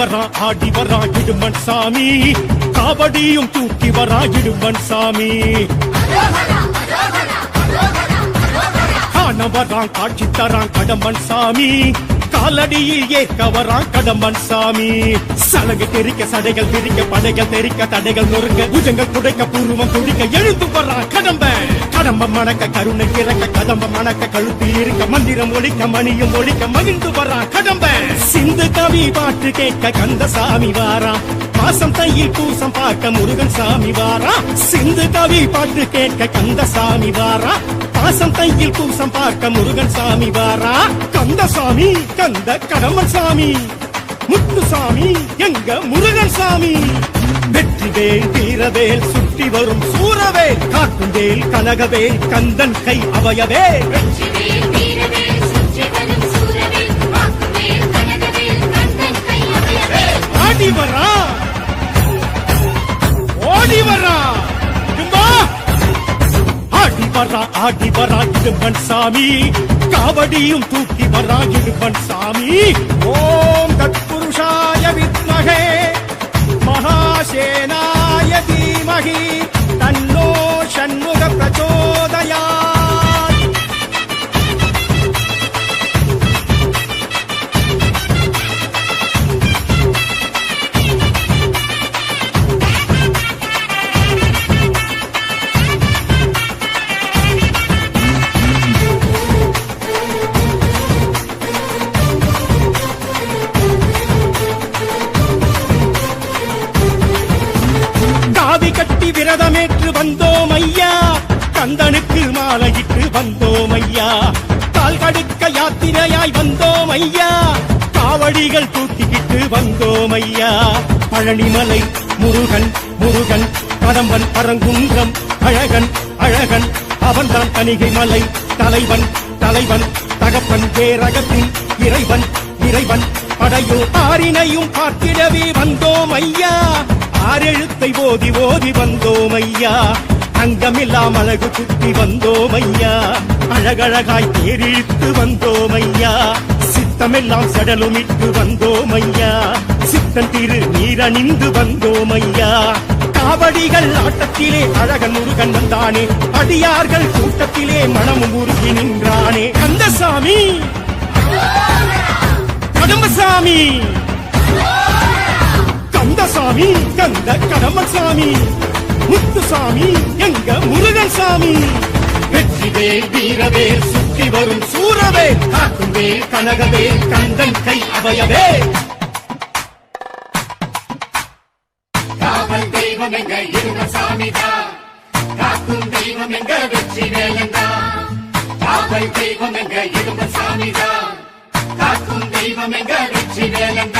வரா ஆடி வரா இடுமன் சாமி. காவடியும் தூக்கி வரா இடுமன் சாமி. காண வரான் காட்சி தரான் கடம்பன் சாமி காலடியில் ஏற்க வரான் கடம்பன் சாமி சலகு தெரிக்க சடைகள் தெரிக்க படைகள் தெரிக்க தடைகள் நொறுங்க புஜங்கள் குடைக்க பூர்வம் துடிக்க எழுந்து வரான் கடம்ப. கடம்ப மணக்க கருணை கிறக்க கதம்ப மணக்க கழுத்தில் இருக்க மந்திரம் ஒழிக்க மணியும் ஒழிக்க மகிழ்ந்து வரான் கடம்ப. சிந்து பாட்டு கேட்க கந்த சாமி வாரான் பாசம் தையில் பூசம் பார்க்க முருகன் சாமி வாரா. சிந்து கவி பாட்டு கேட்க கந்த சாமி வாரா. பாசம் தையில் பூசம் பார்க்க முருகன் சாமி வாரா. கந்த சாமி. கந்த கடம்பன் சாமி முத்துசாமி எங்க முருகன் சாமி. வெற்றிவேல் வீரவேல் சுற்றி வரும் சூரவேல். காட்டுவேல் கனகவேல் கந்தன் கை அவயவே ஓடி வரா ஓடி வரா ஆடி வரா ஆடி வரா இடும்பன் சாமி. காவடியும் தூக்கி வரா இடும்பன் சாமி. ஓம் தத்புருஷாய வித்மகே. மகாசேனாய தீமகி. விரதமேற்று வந்தோம் ஐயா. கந்தனுக்கு மாலையிட்டு வந்தோம் ஐயா. கால் கடுக்க யாத்திரையாய் வந்தோம் ஐயா. காவடிகள் தூக்கிக்கிட்டு வந்தோம் ஐயா. பழனிமலை முருகன் முருகன் கதம்பன் பரங்குன்றம் அழகன் அழகன். அவன்தான் தணிகை மலை தலைவன் தலைவன். தகப்பன் பேரகத்தின் இறைவன் இறைவன். படையோ ஆறினையும் பார்த்திடவே வந்தோம் ஐயா. ஆரெழுத்தை ஓதி ஓதி வந்தோம் ஐயா அங்கமில்லாம் அழகு குத்தி வந்தோம் ஐயா அழகழகாய் தேரிழித்து வந்தோம் ஐயா சித்தமெல்லாம் சடலுமிட்டு வந்தோம் ஐயா சித்தன் திரு நீரணிந்து வந்தோம் ஐயா காவடிகள் ஆட்டத்திலே அழகன் முருகன் வந்தானே. அடியார்கள் கூட்டத்திலே மனமும் உருகி நின்றானே. கந்தசாமி! கடம்பசாமி! கந்தசாமி கந்த கடம்பசாமி முத்துசாமி எங்க முருகன் சாமி வெற்றிவேல் வீரவேல் சுற்றி வரும் சூரவேல் காக்குவேல் கனகவேல் கந்தன் கை அவையவே காவல் தெய்வம் எங்க இருந்த சாமிதான் காக்கும் தெய்வம் எங்க வெற்றி வேலந்தா காவல் தெய்வம் எங்க இருந்த சாமிதான் காக்கும் தெய்வம் எங்க வெற்றி வேலந்தா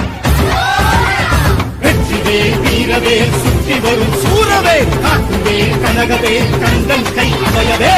வீரவேல் சுற்றி வரும் சூரவேல் காக்குவேல் கனகவேல் கந்தன் கை அவையவே